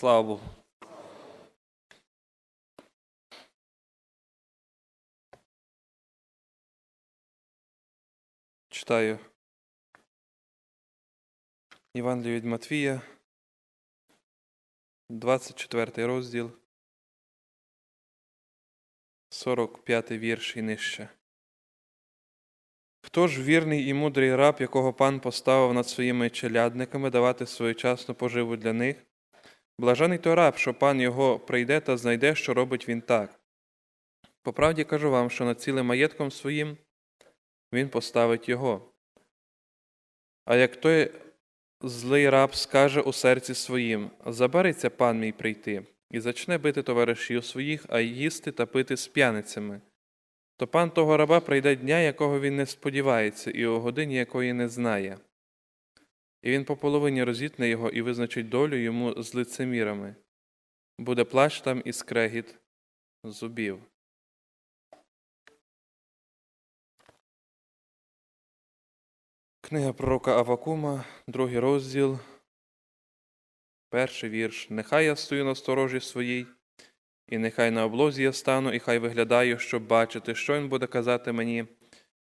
Слава Богу. Читаю Євангелію від Матвія, 24 розділ, 45 вірш і нижче. Хто ж вірний і мудрий раб, якого пан поставив над своїми челядниками давати своєчасну поживу для них? Блажений той раб, що пан його прийде та знайде, що робить він так. По правді кажу вам, що над цілим маєтком своїм він поставить його. А як той злий раб скаже у серці своїм: Забариться пан мій прийти, і зачне бити товаришів своїх, а їсти та пити з п'яницями, то пан того раба прийде дня, якого він не сподівається, і у годині якої не знає. І він по половині розітне його і визначить долю йому з лицемірами. Буде плач там і скрегіт зубів. Книга пророка Авакума, другий розділ, перший вірш. Нехай я стою на сторожі своїй, і нехай на облозі я стану, і хай виглядаю, щоб бачити, що він буде казати мені,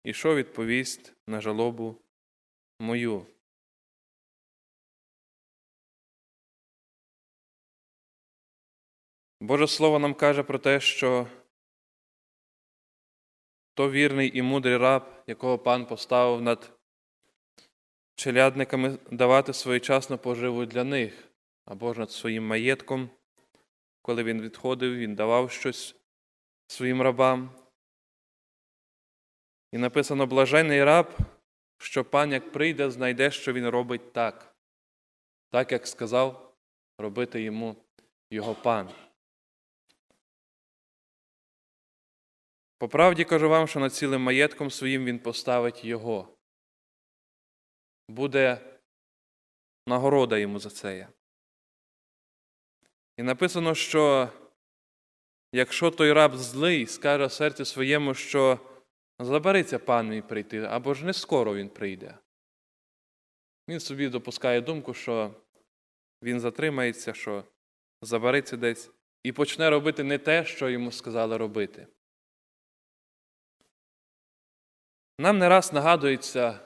і що відповість на жалобу мою. Боже Слово нам каже про те, що то вірний і мудрий раб, якого пан поставив над челядниками давати своєчасну поживу для них, або ж над своїм маєтком, коли він відходив, він давав щось своїм рабам. І написано блажений раб, що пан, як прийде, знайде, що він робить так, так як сказав робити йому його пан. По правді кажу вам, що над цілим маєтком своїм він поставить його. Буде нагорода йому за це. І написано, що якщо той раб злий скаже в серці своєму, що забериться пан мій прийти, або ж не скоро він прийде. Він собі допускає думку, що він затримається, що забариться десь і почне робити не те, що йому сказали робити. Нам не раз нагадується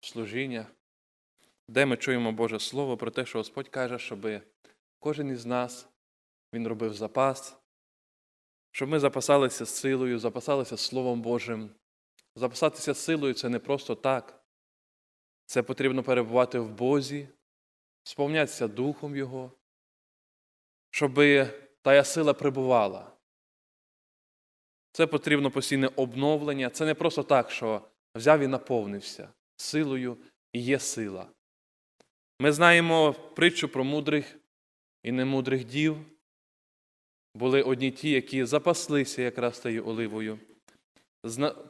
служіння, де ми чуємо Боже Слово про те, що Господь каже, щоб кожен із нас він робив запас, щоб ми запасалися силою, запасалися Словом Божим. Запасатися силою це не просто так. Це потрібно перебувати в Бозі, сповнятися Духом Його, щоб тая сила прибувала. Це потрібно постійне обновлення. Це не просто так, що взяв і наповнився силою і є сила. Ми знаємо притчу про мудрих і немудрих дів. Були одні ті, які запаслися якраз тією оливою,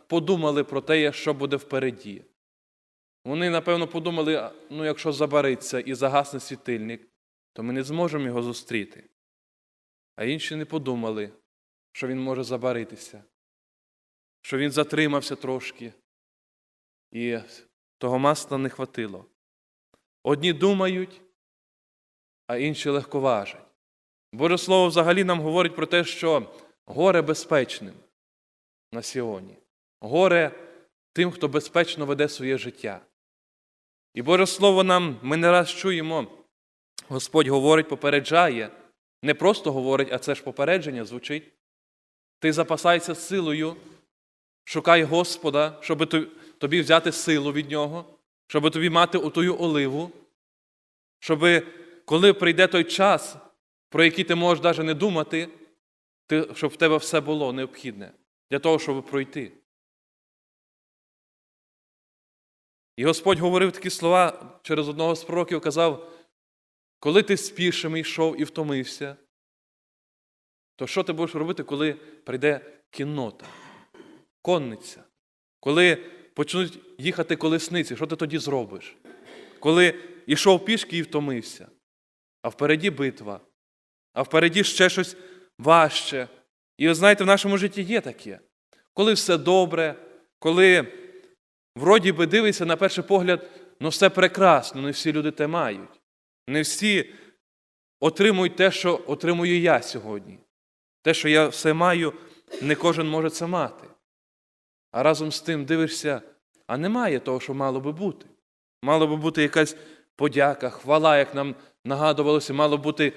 подумали про те, що буде впереді. Вони, напевно, подумали, ну, якщо забариться і загасне світильник, то ми не зможемо його зустріти. А інші не подумали, що він може забаритися, що він затримався трошки, і того масла не хватило. Одні думають, а інші легковажать. Боже Слово взагалі нам говорить про те, що горе безпечним на Сіоні, горе тим, хто безпечно веде своє життя. І Боже Слово нам ми не раз чуємо, Господь говорить, попереджає, не просто говорить, а це ж попередження звучить. Ти запасайся силою, шукай Господа, щоб тобі взяти силу від Нього, щоб тобі мати отую оливу, щоб коли прийде той час, про який ти можеш навіть не думати, щоб в тебе все було необхідне для того, щоб пройти. І Господь говорив такі слова через одного з пророків, казав, коли ти спішими йшов і втомився, то що ти будеш робити, коли прийде кіннота, конниця? Коли почнуть їхати колесниці, що ти тоді зробиш? Коли йшов пішки і втомився, а впереді битва, а впереді ще щось важче. І ви знаєте, в нашому житті є таке. Коли все добре, коли вроді би дивишся на перший погляд, ну все прекрасно, не всі люди те мають. Не всі отримують те, що отримую я сьогодні. Те, що я все маю, не кожен може це мати. А разом з тим дивишся, а немає того, що мало би бути. Мало би бути якась подяка, хвала, як нам нагадувалося, мало бути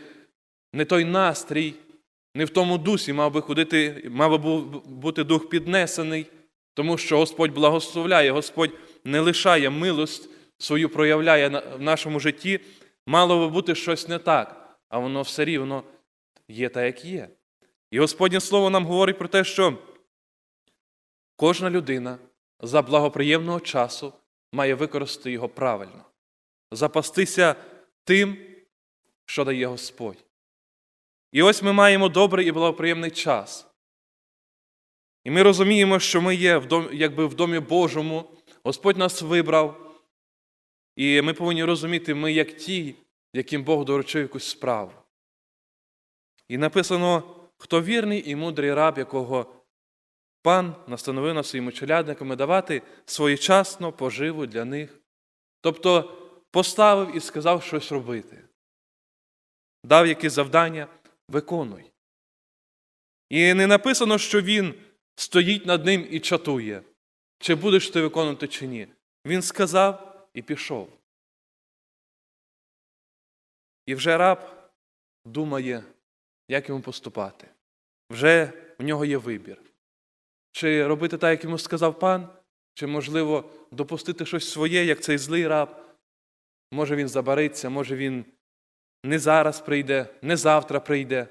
не той настрій, не в тому дусі мав би ходити, мав би бути дух піднесений, тому що Господь благословляє, Господь не лишає милость свою проявляє в нашому житті. Мало би бути щось не так, а воно все рівно є так, як є. І Господнє Слово нам говорить про те, що кожна людина за благоприємного часу має використати його правильно, запастися тим, що дає Господь. І ось ми маємо добрий і благоприємний час. І ми розуміємо, що ми є в домі, якби в домі Божому, Господь нас вибрав, і ми повинні розуміти, ми як ті, яким Бог доручив якусь справу. І написано, хто вірний і мудрий раб, якого пан настановив над своїми челядниками давати своєчасно поживу для них. Тобто поставив і сказав щось робити. Дав якесь завдання, виконуй. І не написано, що він стоїть над ним і чатує, чи будеш ти виконувати, чи ні. Він сказав і пішов. І вже раб думає, як йому поступати. Вже в нього є вибір. Чи робити так, як йому сказав пан, чи, можливо, допустити щось своє, як цей злий раб. Може він забариться, може він не зараз прийде, не завтра прийде,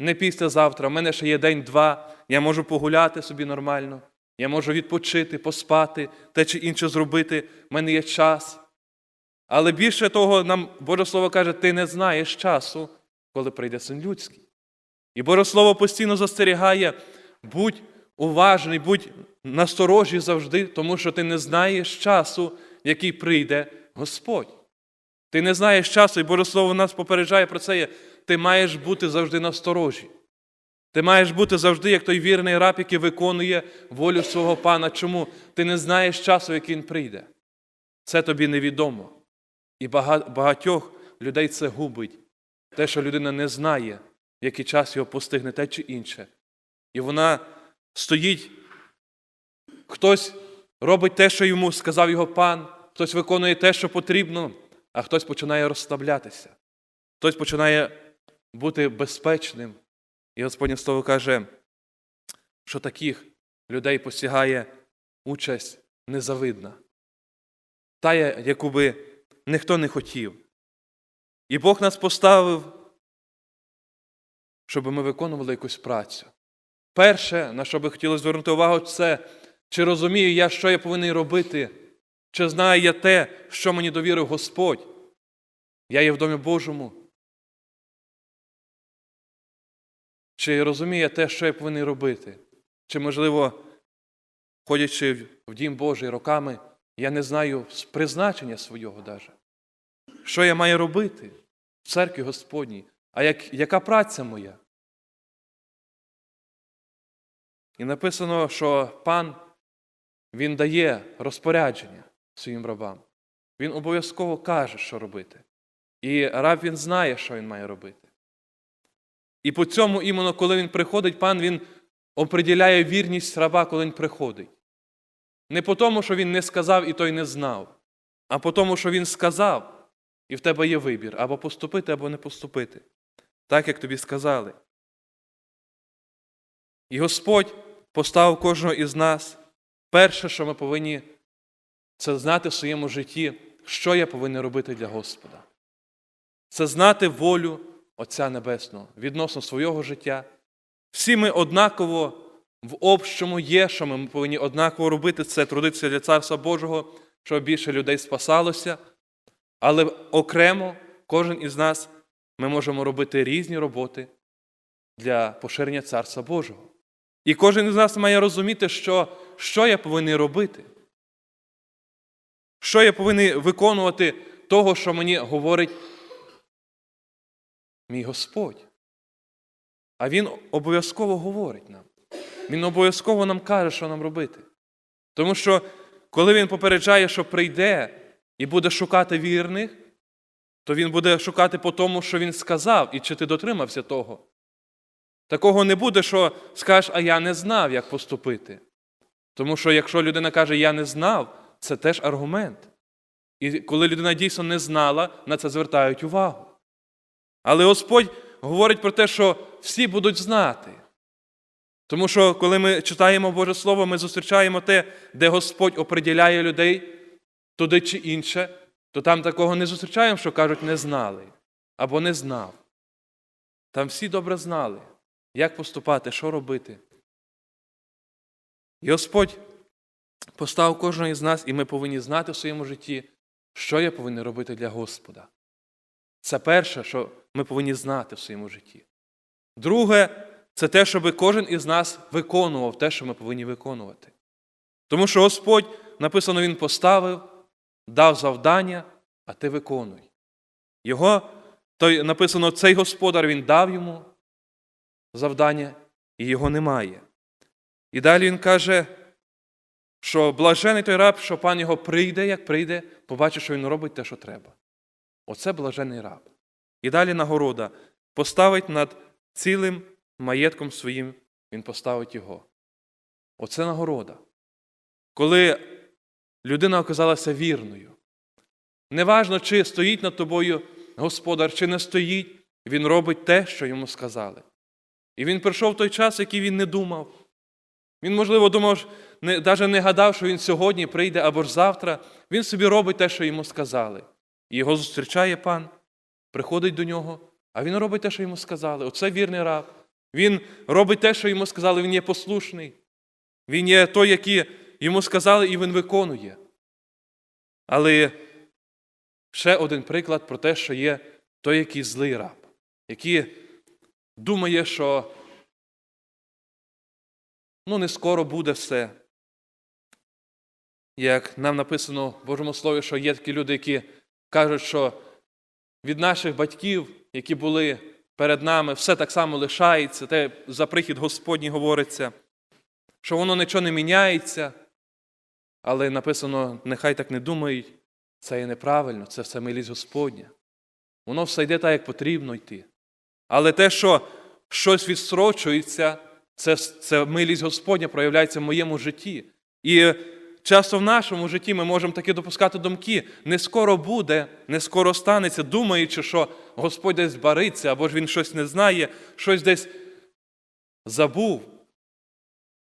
не післязавтра. У мене ще є день-два, я можу погуляти собі нормально, я можу відпочити, поспати, те чи інше зробити, в мене є час. Але більше того, нам Боже Слово каже, ти не знаєш часу, коли прийде син людський. І Боже Слово постійно застерігає, будь уважний, будь насторожі завжди, тому що ти не знаєш часу, який прийде Господь. Ти не знаєш часу, і Боже Слово нас попереджає про це. Ти маєш бути завжди насторожі. Ти маєш бути завжди, як той вірний раб, який виконує волю свого пана. Чому? Ти не знаєш часу, який він прийде. Це тобі невідомо. І багатьох людей це губить. Те, що людина не знає, який час його постигне те чи інше. І вона стоїть, хтось робить те, що йому сказав його пан, хтось виконує те, що потрібно, а хтось починає розставлятися. Хтось починає бути безпечним. І Господнє Слово каже, що таких людей посягає участь незавидна, та, яку би ніхто не хотів. І Бог нас поставив, щоб ми виконували якусь працю. Перше, на що би хотілося звернути увагу, це чи розумію я, що я повинен робити, чи знаю я те, що мені довірив Господь. Я є в домі Божому. Чи розумію я те, що я повинен робити? Чи, можливо, ходячи в дім Божий роками, я не знаю призначення свого даже. Що я маю робити в церкві Господній? А як, яка праця моя? І написано, що пан він дає розпорядження своїм рабам. Він обов'язково каже, що робити. І раб він знає, що він має робити. І по цьому, іменно, коли він приходить, пан він оприділяє вірність раба, коли він приходить. Не по тому, що він не сказав і той не знав, а по тому, що він сказав, і в тебе є вибір або поступити, або не поступити. Так, як тобі сказали. І Господь поставив кожного із нас. Перше, що ми повинні, це знати в своєму житті, що я повинен робити для Господа. Це знати волю Отця Небесного відносно свого життя. Всі ми однаково в общому є, що ми повинні однаково робити, це трудитися для Царства Божого, щоб більше людей спасалося. Але окремо кожен із нас ми можемо робити різні роботи для поширення Царства Божого. І кожен із нас має розуміти, що, що я повинен робити. Що я повинен виконувати того, що мені говорить мій Господь. А Він обов'язково говорить нам. Він обов'язково нам каже, що нам робити. Тому що, коли Він попереджає, що прийде і буде шукати вірних, то він буде шукати по тому, що він сказав, і чи ти дотримався того. Такого не буде, що скажеш, а я не знав, як поступити. Тому що якщо людина каже, я не знав, це теж аргумент. І коли людина дійсно не знала, на це звертають увагу. Але Господь говорить про те, що всі будуть знати. Тому що, коли ми читаємо Боже Слово, ми зустрічаємо те, де Господь оприділяє людей туди чи інше, то там такого не зустрічаємо, що кажуть, не знали або не знав. Там всі добре знали, як поступати, що робити. І Господь поставив кожного із нас, і ми повинні знати в своєму житті, що я повинен робити для Господа. Це перше, що ми повинні знати в своєму житті. Друге, це те, щоб кожен із нас виконував те, що ми повинні виконувати. Тому що Господь, написано, Він поставив, дав завдання, а ти виконуй. Його, той, написано, цей господар він дав йому завдання, і його немає. І далі він каже, що блажений той раб, що пан його прийде, як прийде, побачить, що він робить те, що треба. Оце блажений раб. І далі нагорода поставить над цілим маєтком своїм, він поставить його. Оце нагорода. Коли людина оказалася вірною. Неважно, чи стоїть над тобою господар, чи не стоїть, він робить те, що йому сказали. І він прийшов той час, який він не думав. Він, можливо, думав, навіть не гадав, що він сьогодні прийде або ж завтра. Він собі робить те, що йому сказали. І його зустрічає пан, приходить до нього, а він робить те, що йому сказали. Оце вірний раб. Він робить те, що йому сказали, він є послушний. Він є той, який йому сказали, і він виконує. Але ще один приклад про те, що є той, який злий раб, який думає, що ну, не скоро буде все. Як нам написано в Божому Слові, що є такі люди, які кажуть, що від наших батьків, які були перед нами, все так само лишається, те за прихід Господній говориться, що воно нічого не міняється, але написано, нехай так не думають, це є неправильно, це все милість Господня. Воно все йде так, як потрібно йти. Але те, що щось відстрочується, це, це милість Господня проявляється в моєму житті. І часто в нашому житті ми можемо таки допускати думки, не скоро буде, не скоро станеться, думаючи, що Господь десь бариться, або ж Він щось не знає, щось десь забув.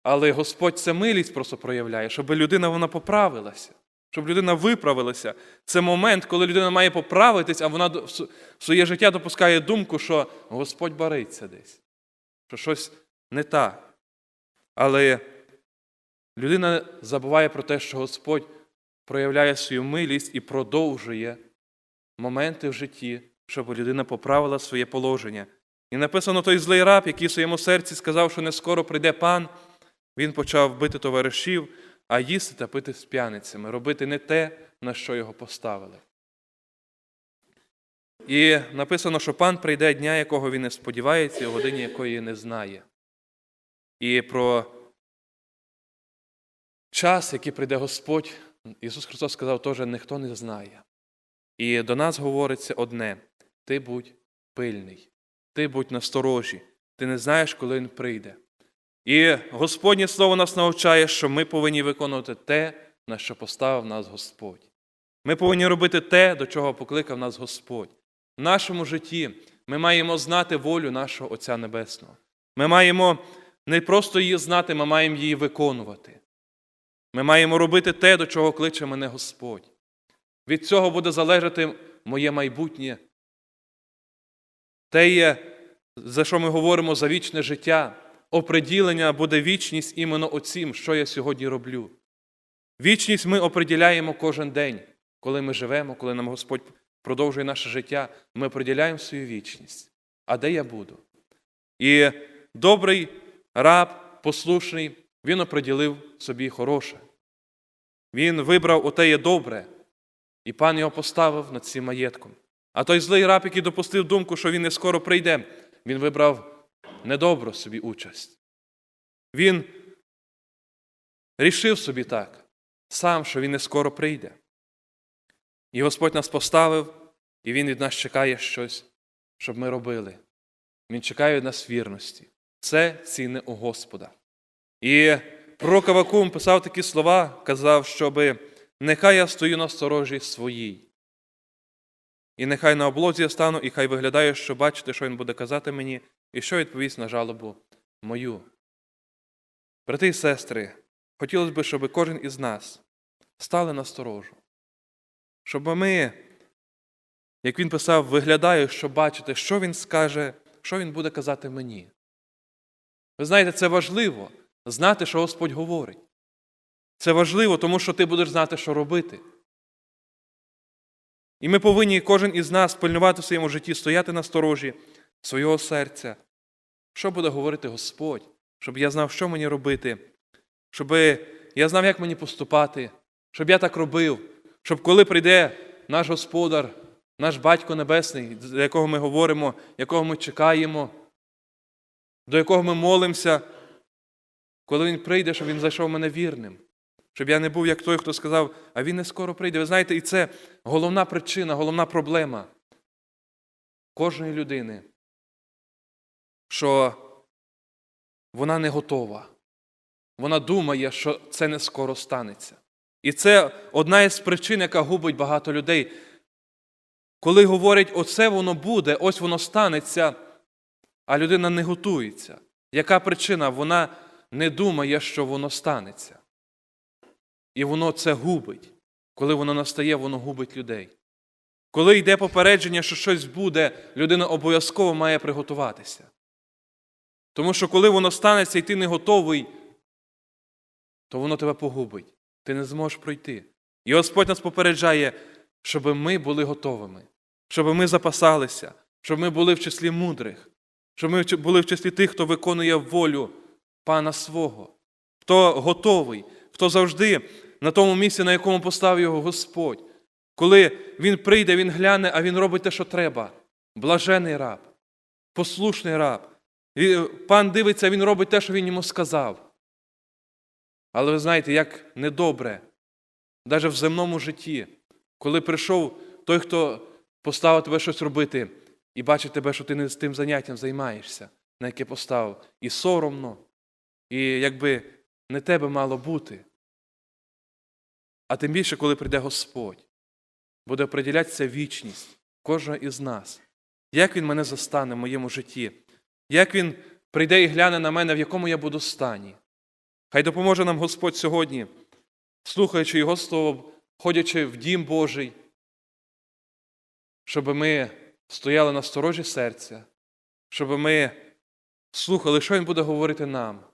Але Господь це милість просто проявляє, щоб людина вона поправилася, щоб людина виправилася. Це момент, коли людина має поправитись, а вона в своє життя допускає думку, що Господь бариться десь, що щось не так. Але людина забуває про те, що Господь проявляє свою милість і продовжує моменти в житті, щоб людина поправила своє положення. І написано той злий раб, який в своєму серці сказав, що не скоро прийде пан, він почав бити товаришів, а їсти та пити з п'яницями, робити не те, на що його поставили. І написано, що пан прийде дня, якого він не сподівається, і годині якої не знає. І про час, який прийде Господь, Ісус Христос сказав, теж ніхто не знає. І до нас говориться одне: ти будь пильний, ти будь насторожі, ти не знаєш, коли Він прийде. І Господнє Слово нас навчає, що ми повинні виконувати те, на що поставив нас Господь. Ми повинні робити те, до чого покликав нас Господь. В нашому житті ми маємо знати волю нашого Отця Небесного. Ми маємо не просто її знати, ми маємо її виконувати. Ми маємо робити те, до чого кличе мене Господь. Від цього буде залежати моє майбутнє. Те є, за що ми говоримо за вічне життя. Оприділення буде вічність іменно оцім, що я сьогодні роблю. Вічність ми оприділяємо кожен день, коли ми живемо, коли нам Господь продовжує наше життя, ми оприділяємо свою вічність. А де я буду? І добрий раб, послушний, він оприділив собі хороше. Він вибрав отеє добре, і пан його поставив над цим маєтком. А той злий раб, який допустив думку, що він не скоро прийде, він вибрав недобру собі участь. Він рішив собі так, сам, що він не скоро прийде. І Господь нас поставив І Він від нас чекає щось, щоб ми робили. Він чекає від нас вірності. Це цінне у Господа. І пророк Авакум писав такі слова, казав, щоби нехай я стою на сторожі своїй. І нехай на облозі я стану, і хай виглядає, що бачите, що він буде казати мені, і що відповість на жалобу мою. Брати і сестри, хотілося б, щоб кожен із нас стали на сторожу. Щоб ми, як він писав, виглядає, щоб бачити, що він скаже, що він буде казати мені. Ви знаєте, це важливо знати, що Господь говорить. Це важливо, тому що ти будеш знати, що робити. І ми повинні, кожен із нас, пильнувати в своєму житті, стояти на сторожі свого серця. Що буде говорити Господь, щоб я знав, що мені робити, щоб я знав, як мені поступати, щоб я так робив, щоб коли прийде наш Господар, наш Батько Небесний, до якого ми говоримо, якого ми чекаємо, до якого ми молимося, коли Він прийде, щоб Він зайшов мене вірним. Щоб я не був як той, хто сказав, а він не скоро прийде. Ви знаєте, і це головна причина, головна проблема кожної людини, що вона не готова. Вона думає, що це не скоро станеться. І це одна із причин, яка губить багато людей. Коли говорять, оце воно буде, ось воно станеться, а людина не готується. Яка причина? Вона не думає, що воно станеться. І воно це губить. Коли воно настає, воно губить людей. Коли йде попередження, що щось буде, людина обов'язково має приготуватися. Тому що коли воно станеться і ти не готовий, то воно тебе погубить. Ти не зможеш пройти. І Господь нас попереджає, щоб ми були готовими, щоб ми запасалися, щоб ми були в числі мудрих, щоб ми були в числі тих, хто виконує волю Пана свого, хто готовий, хто завжди на тому місці, на якому поставив його Господь. Коли він прийде, він гляне, а він робить те, що треба. Блажений раб, послушний раб. Пан дивиться, він робить те, що він йому сказав. Але ви знаєте, як недобре, навіть в земному житті, коли прийшов той, хто поставив тебе щось робити, і бачить тебе, що ти не з тим заняттям займаєшся, на яке поставив, і соромно, і якби не тебе мало бути. А тим більше, коли прийде Господь, буде оприділятися вічність кожного із нас. Як Він мене застане в моєму житті? Як Він прийде і гляне на мене, в якому я буду стані? Хай допоможе нам Господь сьогодні, слухаючи Його Слово, ходячи в дім Божий, щоб ми стояли на сторожі серця, щоб ми слухали, що Він буде говорити нам,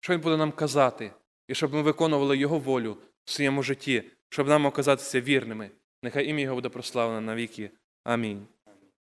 що Він буде нам казати, і щоб ми виконували Його волю в своєму житті, щоб нам оказатися вірними. Нехай ім'я Його буде прославлено навіки. Амінь.